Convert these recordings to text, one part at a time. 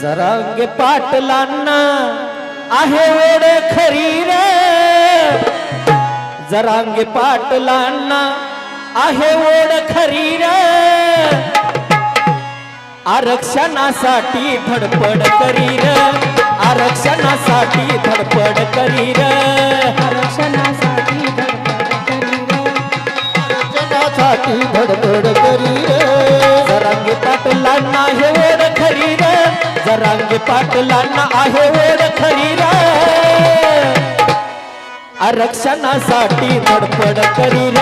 जरांगे पाटलांना आहे वेड खरी रे. जरांगे पाटलांना आहे ओढ खरी रे. आरक्षणासाठी धडपड करी र. आरक्षणासाठी धडपड करी र. जरांगे पाटलांना आहे वेळ खरी आरक्षणासाठी धडपड करी र.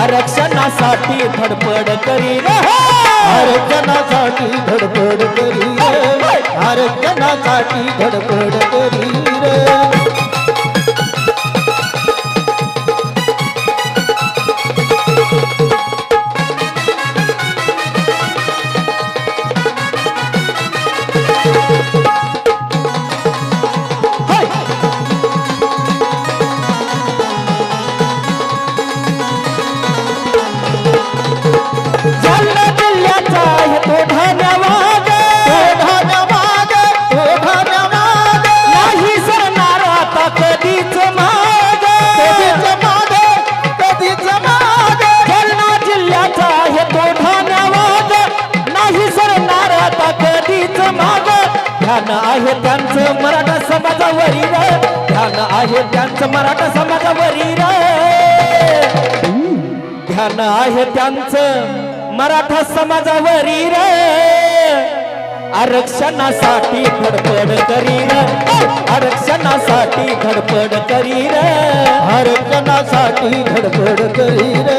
आरक्षणासाठी धडपड करी र. आरक्षणासाठी धडपड करी आरक्षणासाठी धडपड करी ध्यान आहे त्यांचं मराठा समाजावरील ध्यान आहे त्यांचं मराठा समाजावरील ध्यान आहे त्यांचं मराठा समाजावरील आरक्षणासाठी धडपड करीन आरक्षणासाठी धडपड करीन आरक्षणासाठी धडपड करी रे.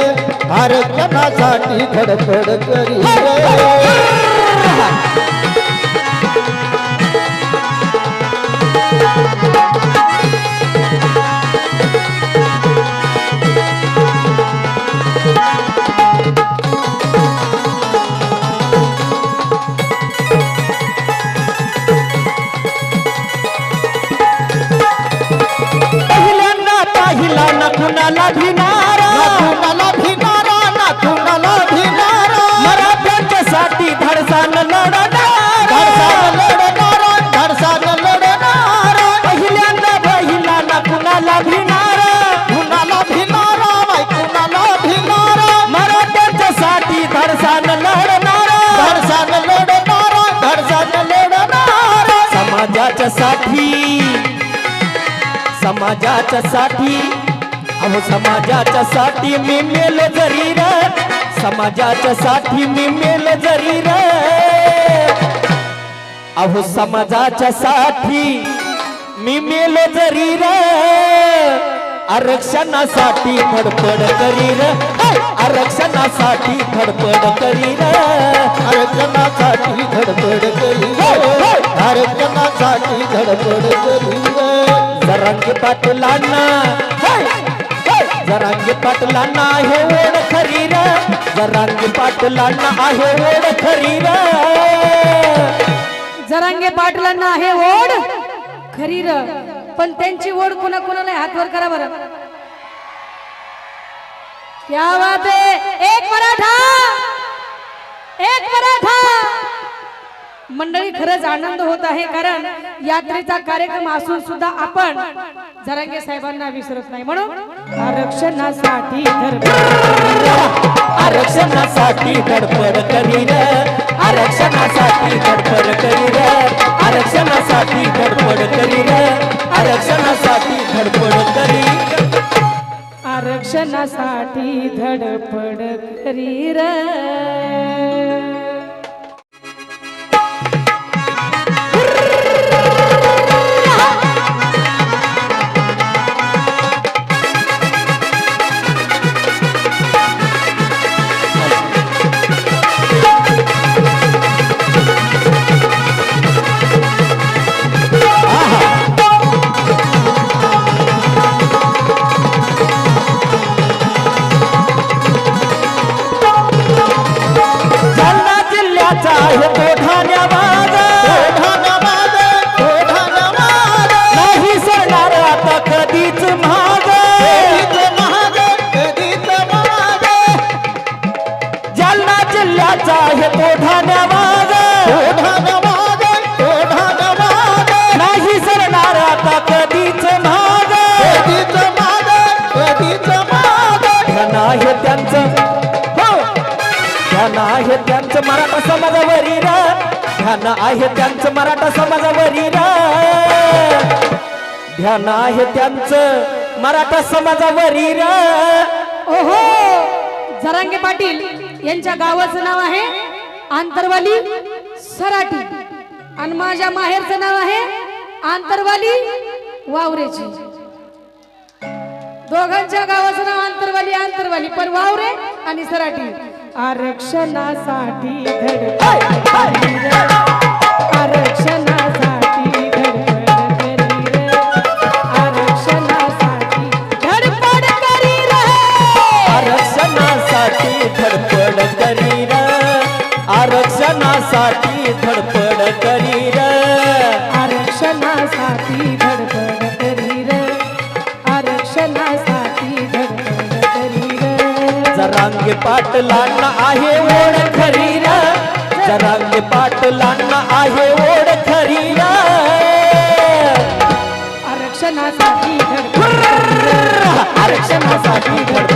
आरक्षणासाठी धडपड करी भिनारा. कुणाला भिनारा ना कुणाला भिनारा. मराठ्यांच्या साठी धडसानं लढणार. धडसानं लढणारा धडसानं लढणारा. पहिल्यांदा पाहिला ना कुणाला भिनारा? कुणाला भिनारा? बाई कुणाला भिनारा? मराठ्यांच्या साठी धडसानं लढणार. धडसानं लढणारा धडसानं लढणारा. समाजाच्या साठी समाजाच्या साठी अहो समाजाच्या साठी मी मेल जरी र. समाजाच्या साठी मी मेल जरी र. अहो समाजाच्या साठी मी मेल जरी र. आरक्षणासाठी फडफड करी र. आरक्षणासाठी फडफड करी र. आरक्षणासाठी धडपड करी आरक्षणासाठी धडपड करी जरांगे पाटलांना जरांगे पाटलांना आहे ओढ खरी र जरांगी पाटलांना आहे ओढ खरी र जरांगे पाटलांना आहे ओढ खरी र पण त्यांची ओढ कोणा कोणाला हातवर हात करा बरं. क्या बात आहे एक मराठा एक मराठा. मंडळी खरंच आनंद होत आहे कारण यात्रेचा कार्यक्रम असून सुद्धा आपण जरांगे साहेबांना विसरत नाही. म्हणून आरक्षणासाठी धडपड आरक्षणासाठी धडपड करी र आरक्षणासाठी धडपड करी र आरक्षणासाठी धडपड करी र आरक्षणासाठी धडपड करी आरक्षणासाठी धडपड करी ध्यान आहे त्यांचं मराठा समाजावरी ध्यान आहे त्यांचं मराठा समाजावरी ओहो जरांगे पाटील यांच्या गावाचं नाव आहे आंतरवाली सराटी. आणि माझ्या माहेरचं नाव आहे आंतरवाली वावरेची. दोघांच्या गावाचं नाव आंतरवाली आंतरवाली पण वावरे आणि सराटी. आरक्षणासाठी धडपड. आरक्षणासाठी धडपड करी रे. आरक्षणासाठी धडपड करी रे. आरक्षणासाठी धडपड करी र आरक्षणासाठी धडपड करी र आरक्षणासाठी धडपड करी रे आरक्षणासाठी धडपड करी रे जरांगे पाटलांना आहे ओढ खरी ना जरांगे पाटलांना आहे ओढ खरी आरक्षणासाठी आरक्षणासाठी आरक्षणासाठी